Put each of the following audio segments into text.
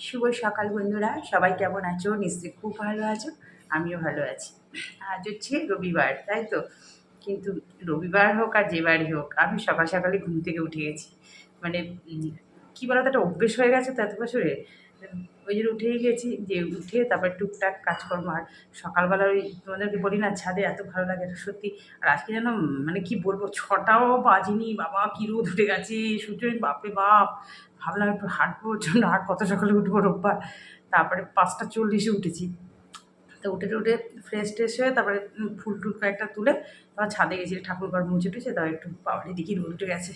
শুভ সকাল বন্ধুরা। সবাই কেমন আছো? নিশ্চয়ই খুব ভালো আছো। আমিও ভালো আছি। আজ হচ্ছে রবিবার, তাই তো? কিন্তু রবিবার হোক আর যেবারই হোক, আমি সকাল সকালে ঘুম থেকে উঠে গেছি। মানে কী বলতো, একটা অভ্যেস হয়ে গেছে তো এত বছরে। ওই জন্য উঠেই গেছি যে উঠে তারপর টুকটাক কাজকর্ম, আর সকালবেলা ওই তোমাদেরকে বলি না, ছাদে এত ভালো লাগে সত্যি। আর আজকে যেন মানে কি বলব ছটাও বাজিনি, বাবা কী রোদ উঠে গেছে, সূর্য বাপরে বাপ। ভাবলাম একটু হাঁটবো জন্য আর কত সকালে উঠবো রোববার। তারপরে পাঁচটা চল্লিশে উঠেছি। তো উঠে উঠে ফ্রেশ ট্রেশ হয়ে তারপরে ফুল টুল কয়েকটা তুলে তারপর ছাদে গেছি, ঠাকুর ঘর মুছে টুছে, তারপর একটু বাবারি দিকে রোদ উঠে গেছে।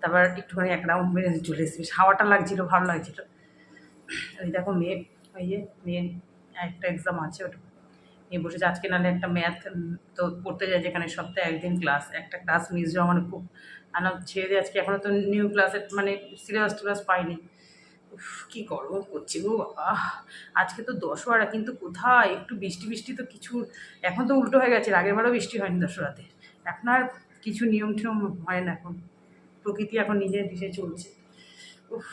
তারপর একটুখানি এক রাউন্ড মেরে চলে এসেছি হাওয়াটা লাগছিল, ভালো লাগছিল। ওই দেখো মেয়ে ওই যে মেয়ের একটা এক্সাম আছে ওটা। নিয়ে বসেছে আজকে নাহলে একটা ম্যাথ তো পড়তে যায় যেখানে সপ্তাহে একদিন ক্লাস একটা ক্লাস মিস যাওয়া মানে খুব আনা ছেড়ে দিয়ে আজকে এখনও তো নিউ ক্লাসের মানে সিলেবাস টিলেবাস পাইনি। কি গরম করছে গো বাবা। আজকে তো দশহরা, কিন্তু কোথায়? একটু বৃষ্টি বৃষ্টি তো কিছু, এখন তো উল্টো হয়ে গেছে, আগের বারও বৃষ্টি হয়নি দশহরাতে। এখন আর কিছু নিয়ম টিয়ম হয় না এখন। প্রকৃতি এখন নিজের দিশে চলছে। উফ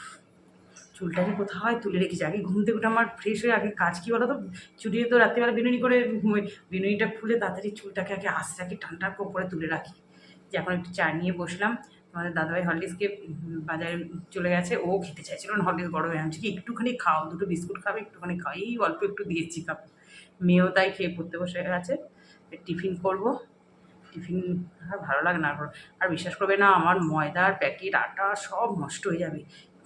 চুলটাকে কোথায় তুলে রেখেছি? আগে ঘুম থেকে আমার ফ্রেশ হয়ে আগে কাজ কী বলো তো? চুটিয়ে তো রাত্রিবেলা বিনুনি করে ঘুমোই। বিনুনিটা খুলে তাড়াতাড়ি চুলটাকে আগে আস্তে রাখি টানটা করে তুলে রাখি। যে এখন একটু চা নিয়ে বসলাম। আমাদের দাদাভাই হরলিক্সকে বাজারে চলে গেছে। ও খেতে চাইছিল না হরলিক্স বড় হয়ে আনছি। একটুখানি খাও, দুটো বিস্কুট খাবে, একটুখানি খাও। এই অল্প একটু দিয়েছি খাব মেয়েও তাই খেয়ে পড়তে বসে গেছে। টিফিন করব। টিফিন আর ভালো লাগে না আর বিশ্বাস করবে না, আমার ময়দার প্যাকেট, আটা সব নষ্ট হয়ে যাবে।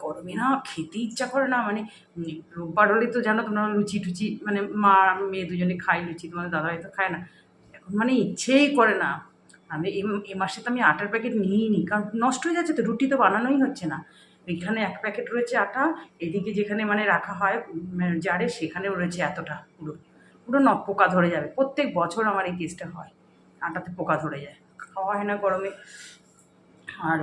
গরমে না খেতে ইচ্ছা করে না মানে রোববার হলে তো জানো তোমরা লুচি টুচি মানে মা, মেয়ে দুজনে খাই লুচি, তোমাদের দাদা হয়তো খায় না। এখন মানে ইচ্ছেই করে না। আমি এ- মাসে তো আমি আটার প্যাকেট নিয়েই নি কারণ নষ্ট হয়ে যাচ্ছে তো, রুটি তো বানানোই হচ্ছে না। এখানে এক প্যাকেট রয়েছে আটা, এদিকে যেখানে মানে রাখা হয় জারে, সেখানেও রয়েছে এতটা পুরো। পুরো ন, পোকা ধরে যাবে। প্রত্যেক বছর আমার এই কেসটা হয়। আটাতে পোকা ধরে যায়। খাওয়া হয় না গরমে। আর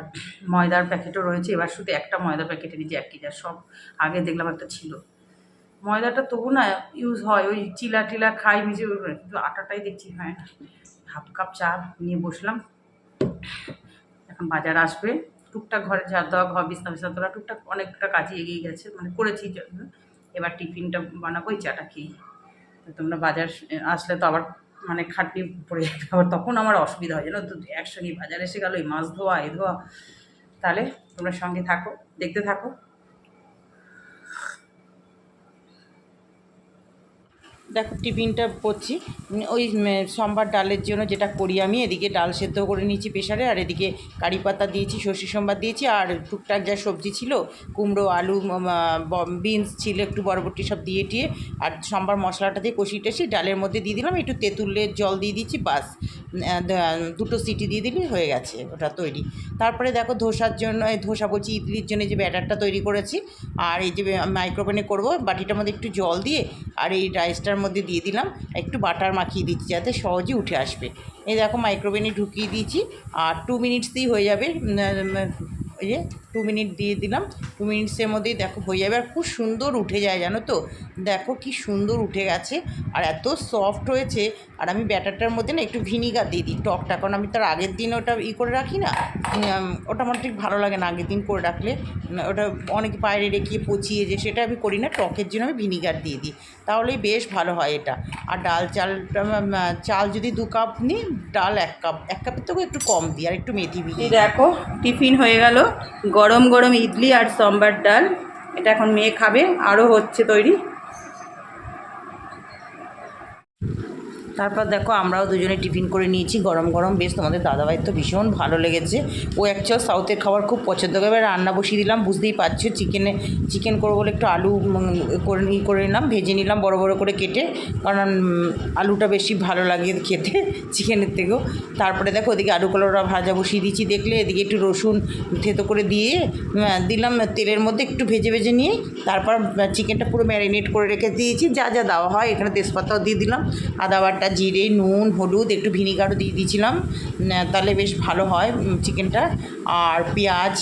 ময়দার প্যাকেটও রয়েছে। এবার শুধু একটা ময়দা প্যাকেটে নিচে এক কেজি। সব আগে দেখলাম একটা ছিল। ময়দাটা তবু না ইউজ হয়, ওই চিলা টিলা খাই ভিজে কিন্তু আটাটাই দেখছি, হয়। না হাফ কাপ চা নিয়ে বসলাম। এখন বাজার আসবে। টুকটাক ঘরে ঝাড় দেওয়া ঘর, বিছনা বিছনা তোলা, টুকটাক অনেকটা কাজে এগিয়ে গেছে মানে করেছি এবার টিফিনটা বানাবো ওই চাটা খেয়ে। তোমরা বাজার আসলে তো আবার মানে খাটনি পড়ে যাবে। আবার তখন আমার অসুবিধা হয়, জানো তো? একসঙ্গে বাজার এসে গেলো, এই মাছ ধোয়া, এ ধোয়া। তাহলে তোমরা সঙ্গে থাকো, দেখতে থাকো। দেখো টিফিনটা করছি। ওই সোমবার ডালের জন্য যেটা করি আমি, এদিকে ডাল সেদ্ধ করে নিয়েছি প্রেশারে আর এদিকে কারি পাতা দিয়েছি, সর্ষে সোমবার দিয়েছি, আর টুকটাক যা সবজি ছিল, কুমড়ো, আলু বিনস ছিল, একটু বরবটি সব দিয়ে টিয়ে, আর সোমবার মশলাটা দিয়ে কষি টষি ডালের মধ্যে দিয়ে দিলাম, একটু তেঁতুলের জল দিয়ে দিচ্ছি বাস। দুটো সিটি দিয়ে দিলেই হয়ে গেছে, ওটা তৈরি। তারপরে দেখো ধোসার জন্য ধোসা বলছি, ইডলির জন্য যে ব্যাটারটা তৈরি করেছি, আর এই যে মাইক্রোওভেনে করব, বাটিটার মধ্যে একটু জল দিয়ে, আর এই রাইসটার মধ্যে দিয়ে দিলাম, একটু বাটার মাখিয়ে দিচ্ছি যাতে সহজে উঠে আসবে। এই দেখো মাইক্রোওভেনে ঢুকিয়ে দিয়েছি, আর টু মিনিটসেই হয়ে যাবে ওই যে টু মিনিট দিয়ে দিলাম টু মিনিটসের মধ্যেই দেখো হয়ে যাবে। আর খুব সুন্দর উঠে যায়, জানো তো? দেখো কি সুন্দর উঠে গেছে। আর এত সফট হয়েছে। আর আমি ব্যাটারটার মধ্যে না একটু ভিনিগার দিয়ে দিই টকটা, কারণ আমি তার আগের দিন ওটা ই করে রাখি না ওটা আমার ঠিক ভালো লাগে না আগের দিন করে রাখলে। ওটা অনেক বাইরে রেখে পচিয়ে যে, সেটা আমি করি না, টকের জন্য আমি ভিনিগার দিয়ে দিই। তাহলেই বেশ ভালো হয় এটা। আর ডাল চালটা চাল যদি দু কাপ নিই, ডাল এক কাপ, এক কাপের থেকেও একটু কম দিই, আর একটু মেথি ভিজিয়ে দেখো, টিফিন হয়ে গেল। গরম গরম ইডলি আর সম্বার ডাল। এটা এখন মেয়ে খাবে আরও হচ্ছে তৈরি। তারপর দেখো আমরাও দুজনে টিফিন করে নিয়েছি, গরম গরম। বেশ তোমাদের দাদাভাইয়ের তো ভীষণ ভালো লেগেছে। ও অ্যাকচুয়াল সাউথের খাবার খুব পছন্দ করে। এবার রান্না বসিয়ে দিলাম, বুঝতেই পারছ চিকেনে চিকেন করব বলে একটু আলু করে করে নিলাম, ভেজে নিলাম বড় বড় করে কেটে। কারণ আলুটা বেশি ভালো লাগে খেতে চিকেনের থেকেও। তারপরে দেখো ওদিকে আলু কলোরা ভাজা বসিয়ে দিচ্ছি দেখলে। এদিকে একটু রসুন থেতো করে দিয়ে দিলাম তেলের মধ্যে একটু ভেজে ভেজে নিয়ে। তারপর চিকেনটা পুরো ম্যারিনেট করে রেখে দিয়েছি। যা যা দেওয়া হয়, এখানে তেজপাতাও দিয়ে দিলাম। আদা বাটা জিরে, নুন, হলুদ, একটু ভিনিগারও দিয়ে দিয়েছিলাম। তাহলে বেশ ভালো হয় চিকেনটা। আর পেঁয়াজ,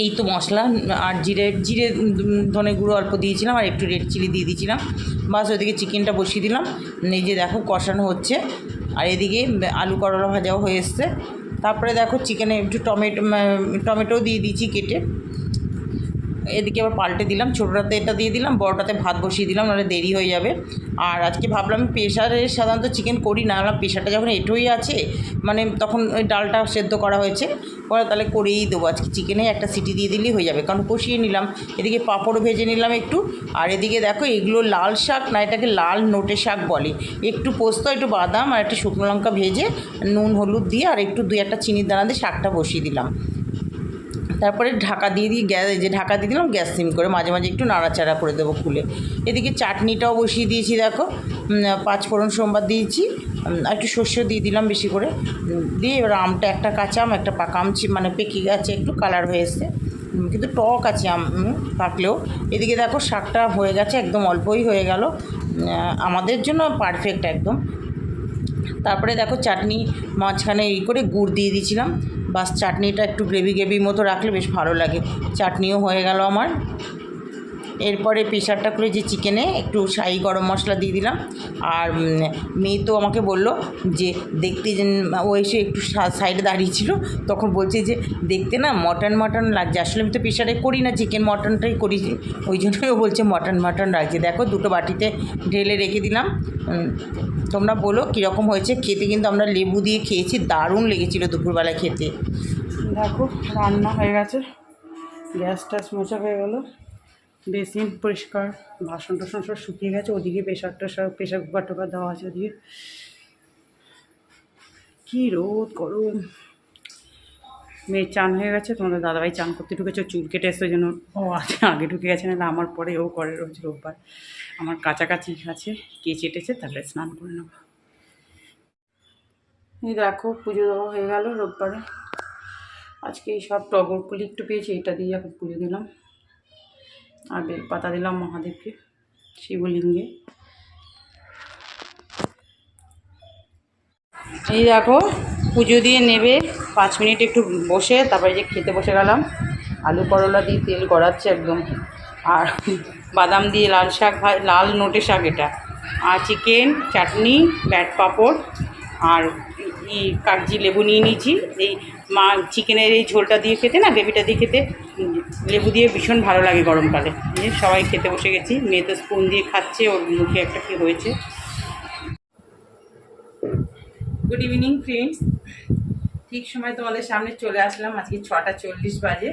এই তো মশলা, আর জিরে জিরে ধনে গুঁড়ো অল্প দিয়েছিলাম, আর একটু রেড চিলি দিয়ে দিয়েছিলাম। বাস ওইদিকে চিকেনটা বসিয়ে দিলাম। এই যে দেখো কষানো হচ্ছে। আর এদিকে আলু করলা ভাজাও হয়ে এসছে। তারপরে দেখো চিকেনে একটু টমেটো টমেটো দিয়ে দিয়েছি কেটে। এদিকে আবার পাল্টে দিলাম, ছোটোটাতে এটা দিয়ে দিলাম, বড়টাতে ভাত বসিয়ে দিলাম, নাহলে দেরি হয়ে যাবে। আর আজকে ভাবলাম প্রেশারে সাধারণত চিকেন করি না ভাবলাম প্রেশারটা যখন এটোই আছে মানে তখন ওই ডালটা সেদ্ধ করা হয়েছে পরে তাহলে করেই দেবো। আজকে চিকেনে একটা সিটি দিয়ে দিলেই হয়ে যাবে, কারণ কষিয়ে নিলাম। এদিকে পাঁপড় ভেজে নিলাম একটু, আর এদিকে দেখো এগুলো লাল শাক না, এটাকে লাল নোটে শাক বলে। একটু পোস্ত, একটু বাদাম আর একটু শুকনো লঙ্কা ভেজে, নুন, হলুদ দিয়ে আর একটু দুই একটা চিনির দানা দিয়ে শাকটা বসিয়ে দিলাম। তারপরে ঢাকা দিয়ে দিয়ে গ্যাস যে ঢাকা দিয়ে দিলাম, গ্যাস সিম করে মাঝে মাঝে একটু নাড়াচাড়া করে দেবো খুলে। এদিকে চাটনিটাও বসিয়ে দিয়েছি, দেখো। পাঁচ ফোড়ন সোমবার দিয়েছি। আর একটু সর্ষে দিয়ে দিলাম বেশি করে। দিয়ে এবার আমটা একটা কাঁচা আম, একটা পাকা আম ছি- মানে পেকে গেছে, একটু কালার হয়ে এসছে। কিন্তু টক আছে আম পাকলেও। এদিকে দেখো শাকটা হয়ে গেছে, একদম অল্পই হয়ে গেল। আমাদের জন্য পারফেক্ট একদম। তারপরে দেখো চাটনি মাঝখানে এই করে গুড় দিয়ে দিয়েছিলাম। বাস চাটনিটা একটু গ্রেভি গ্রেভি মতো রাখলে বেশ ভালো লাগে। চাটনিও হয়ে গেল আমার। এরপরে প্রেশারটা করে যে চিকেনে একটু শাহি গরম মশলা দিয়ে দিলাম। আর মেয়ে তো আমাকে বলল যে, দেখতে ও এসে একটু সাইডে দাঁড়িয়েছিল তখন বলছে যে, দেখতে না মটন মটন লাগছে। আসলে আমি তো প্রেশারে করি না, চিকেন মটনটাই করি। ওই জন্যই ও বলছে মটন মটন লাগছে। দেখো দুটো বাটিতে ঢেলে রেখে দিলাম। তোমরা বলো কীরকম হয়েছে? খেতে কিন্তু আমরা লেবু দিয়ে খেয়েছি, দারুণ লেগেছিলো দুপুরবেলা খেতে। দেখো, রান্না হয়ে গেছে। গ্যাস ট্যাস মোছা হয়ে গেলো। বেসিন পরিষ্কার, বাসন টাসন সব শুকিয়ে গেছে, ওদিকে প্রেশার টেশার প্রেশার কুকার টুকার দেওয়া আছে ওদিকে। কী রোদ, গরম। মেয়ের চান হয়ে গেছে, তোমাদের দাদাভাই চান করতে ঢুকেছে, চুল কেটে এসে জন্য ও আছে, আগে ঢুকে গেছে না আমার পরে ও করে রোজ রোববার। আমার কাছাকাছি আছে, কে চেটেছে তাহলে স্নান করে নেব। এই দেখো, পুজো দেওয়া হয়ে গেল রোববারে। আজকে এই সব টগরগুলি একটু পেয়েছি, এটা দিয়ে এখন পুজো দিলাম। আর বেলপাতা দিলাম মহাদেবকে শিবলিঙ্গে। এই দেখো, পুজো দিয়ে নেবে, পাঁচ মিনিট একটু বসে, তারপরে যে খেতে বসে গেলাম। আলু করলা দিয়ে তেল গড়াচ্ছে একদম। আর বাদাম দিয়ে লাল শাক ভা- লাল নোটে শাক এটা। আর চিকেন, চাটনি, ব্যাট পাঁপড়, আর ই কাগজি লেবু নিয়ে নিয়েছি। এই মা, চিকেনের এই ঝোলটা দিয়ে খেতে না, গ্রেভিটা দিয়ে খেতে লেবু দিয়ে ভীষণ ভালো লাগে গরমকালে সবাই খেতে বসে গেছি। মেয়ে তো স্পুন দিয়ে খাচ্ছে, ওর মুখে একটা কী হয়েছে। গুড ইভিনিং ফ্রেন্ডস ঠিক সময় তোমাদের সামনে চলে আসলাম। আজকে ছটা চল্লিশ বাজে।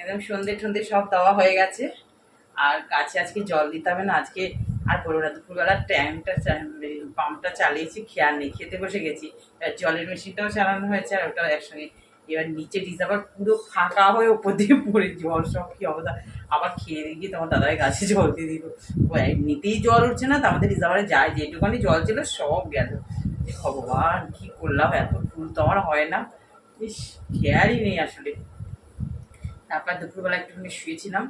একদম সন্ধে টন্ধে সব দেওয়া হয়ে গেছে। আর গাছে আজকে জল দিতে হবে না। আজকে আর বলব না দুপুরবেলার ট্যাঙ্কটা পাম্পটা চালিয়েছি, খেয়াল নেই। খেতে বসে গেছি। জলের মেশিনটাও চালানো হয়েছে, আর ওটা একসঙ্গে এবার নিচে ডিজাবার পুরো ফাঁকা হয়ে ওপর দিয়ে পড়ে জল সব কি অবস্থা। আবার খেয়ে গিয়ে তোমার দাদাই গাছে জল দিয়ে দিল। এমনিতেই জল উঠছে না তো আমাদের রিজার্ভারে যায় যেটুখানি জল ছিল সব গেল। ভগবান, কি করলাম এত ফুল তো আমার হয় না। ইস, খেয়ালই নেই আসলে। তারপর দুপুরবেলা একটুখানি শুয়েছিলাম।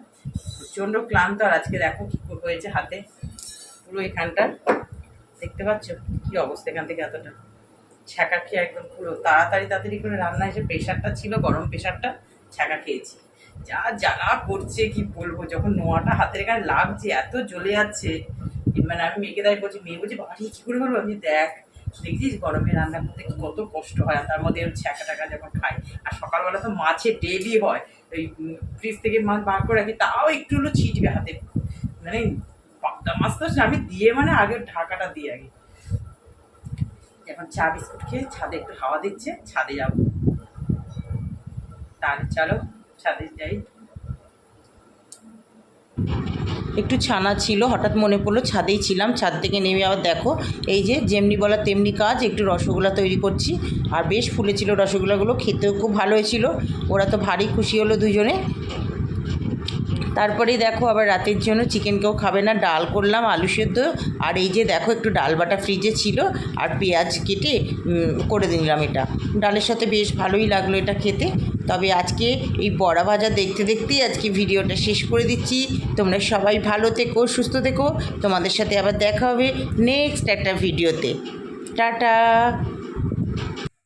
প্রচণ্ড ক্লান্ত, আর আজকে দেখো কি হয়েছে হাতে। পুরো এখানটা, দেখতে পাচ্ছ? কি অবস্থা এখান থেকে এতটা? ছ্যাঁকা খেয়ে একদম পুরো তাড়াতাড়ি তাড়াতাড়ি করে রান্না এসে প্রেশারটা ছিল, গরম প্রেশারটা, ছ্যাঁকা খেয়েছি। যা জ্বালা করছে, কি বলব? যখন নোয়াটা হাতের গায়ে লাগছে, এত জ্বলে যাচ্ছে। মানে আমি মেয়েকে দাঁড়িয়ে বলছি, মেয়ে বলছি বাড়ি কী করে বলব? আমি দেখ, দেখছিস গরমে রান্না করতে কত কষ্ট হয়। আর তার মধ্যে ছ্যাঁকা টাকা যখন খাই, আর সকালবেলা তো মাছে ডেলি হয়, ওই ফ্রিজ থেকে মাছ বার করে রাখি, তাও একটু হলো ছিটবে হাতে। মানে পাবদা মাছ তো আমি দিয়ে মানে আগে ঢাকাটা দিয়ে আগে এখন চা বিস্কুট খেয়ে ছাদে একটু হাওয়া দিচ্ছে, ছাদে যাব। তাহলে চলো, ছাদে যাই। একটু ছানা ছিল, হঠাৎ মনে পড়ল ছাদেই ছিলাম, ছাদ থেকে নেমে আবার দেখো, এই যে যেমনি বলা তেমনি কাজ, একটু রসগোল্লা তৈরি করছি। আর বেশ ফুলেছিল রসগোল্লাগুলো, খেতেও খুব ভালো হয়েছিল। ওরা তো ভারী খুশি হলো দুজনে। তারপরেই দেখো আবার রাতের জন্য চিকেনকেও খাবে না। ডাল করলাম, আলু সেদ্ধ। আর এই যে দেখো একটু ডাল বাটা ফ্রিজে ছিল, আর পেঁয়াজ কেটে করে দিলাম এটা। ডালের সাথে বেশ ভালোই লাগল এটা খেতে। তবে আজকে এই বড়া ভাজা দেখতে দেখতেই আজকে ভিডিওটা শেষ করে দিচ্ছি। তোমরা সবাই ভালো থেকো, সুস্থ থেকো। তোমাদের সাথে আবার দেখা হবে নেক্সট একটা ভিডিওতে। টাটা!